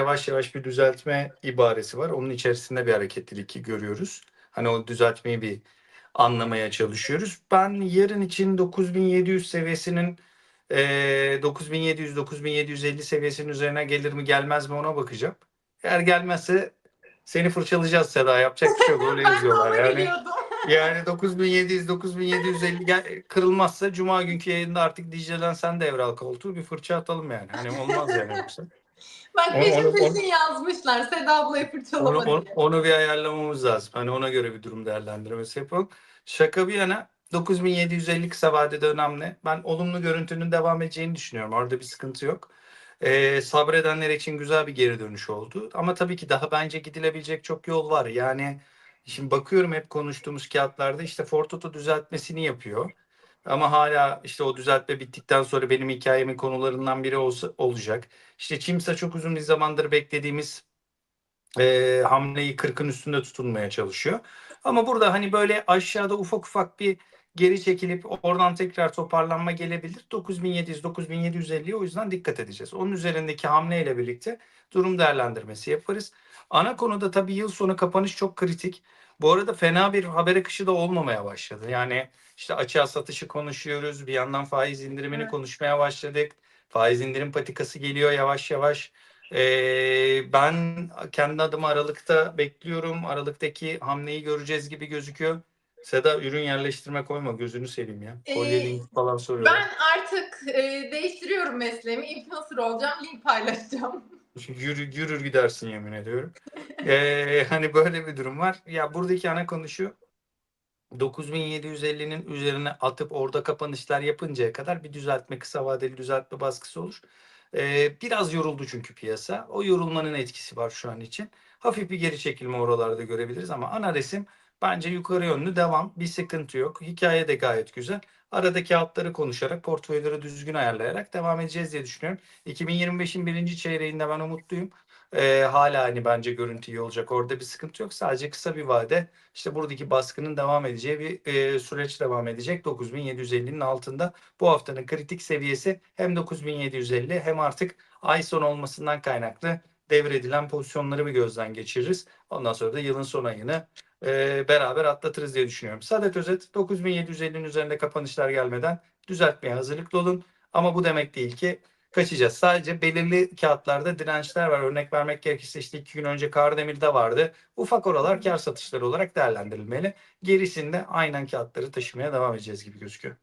yavaş yavaş bir düzeltme ibaresi var. Onun içerisinde bir hareketlilik görüyoruz. Hani o düzeltmeyi bir anlamaya çalışıyoruz. Ben yarın için 9700 seviyesinin eee 9700-9750 seviyesinin üzerine gelir mi gelmez mi ona bakacağım. Eğer gelmezse seni fırçalayacağız Seda. Yapacak bir şey yok. Öyle yazıyorlar. Yani yani 9700 9750 gel, kırılmazsa cuma günkü yayında artık Dicle'den sen devral koltuğu bir fırça atalım yani. Hani olmaz yani yoksa. Bak Onu- peşin onu- peşin yazmışlar. Seda ablayı Onu, fırçalama onu, diye. onu bir ayarlamamız lazım. Hani ona göre bir durum değerlendirmesi yapalım. Şaka bir yana 9750 kısa vadede önemli. Ben olumlu görüntünün devam edeceğini düşünüyorum. Orada bir sıkıntı yok. Ee, sabredenler için güzel bir geri dönüş oldu. Ama tabii ki daha bence gidilebilecek çok yol var. Yani şimdi bakıyorum hep konuştuğumuz kağıtlarda işte Fortoto düzeltmesini yapıyor. Ama hala işte o düzeltme bittikten sonra benim hikayemin konularından biri olsa, olacak. İşte Çimsa çok uzun bir zamandır beklediğimiz e, hamleyi 40'ın üstünde tutunmaya çalışıyor. Ama burada hani böyle aşağıda ufak ufak bir geri çekilip oradan tekrar toparlanma gelebilir. 9700 9750'ye o yüzden dikkat edeceğiz. Onun üzerindeki hamleyle birlikte durum değerlendirmesi yaparız. Ana konuda tabii yıl sonu kapanış çok kritik. Bu arada fena bir haber akışı da olmamaya başladı. Yani işte açığa satışı konuşuyoruz. Bir yandan faiz indirimini Evet. konuşmaya başladık. Faiz indirim patikası geliyor yavaş yavaş. Ee, ben kendi adıma Aralık'ta bekliyorum. Aralık'taki hamleyi göreceğiz gibi gözüküyor. Seda ürün yerleştirme koyma gözünü seveyim ya. Ee, link falan soruyorlar. Ben artık e, değiştiriyorum mesleğimi. Influencer olacağım. Link paylaşacağım. Yürü, yürür gidersin yemin ediyorum. Ee, hani böyle bir durum var. Ya buradaki ana konu şu. 9750'nin üzerine atıp orada kapanışlar yapıncaya kadar bir düzeltme, kısa vadeli düzeltme baskısı olur. Ee, biraz yoruldu çünkü piyasa. O yorulmanın etkisi var şu an için. Hafif bir geri çekilme oralarda görebiliriz ama ana resim bence yukarı yönlü devam. Bir sıkıntı yok. Hikaye de gayet güzel. Aradaki hatları konuşarak, portföyleri düzgün ayarlayarak devam edeceğiz diye düşünüyorum. 2025'in birinci çeyreğinde ben umutluyum. Ee, hala hani bence görüntü iyi olacak. Orada bir sıkıntı yok. Sadece kısa bir vade işte buradaki baskının devam edeceği bir e, süreç devam edecek. 9750'nin altında bu haftanın kritik seviyesi hem 9750 hem artık ay sonu olmasından kaynaklı devredilen pozisyonları bir gözden geçiririz. Ondan sonra da yılın son ayını e, beraber atlatırız diye düşünüyorum. Sadet özet 9750'nin üzerinde kapanışlar gelmeden düzeltmeye hazırlıklı olun. Ama bu demek değil ki kaçacağız. Sadece belirli kağıtlarda dirençler var. Örnek vermek gerekirse işte iki gün önce Kardemir'de vardı. Ufak oralar kar satışları olarak değerlendirilmeli. Gerisinde aynen kağıtları taşımaya devam edeceğiz gibi gözüküyor.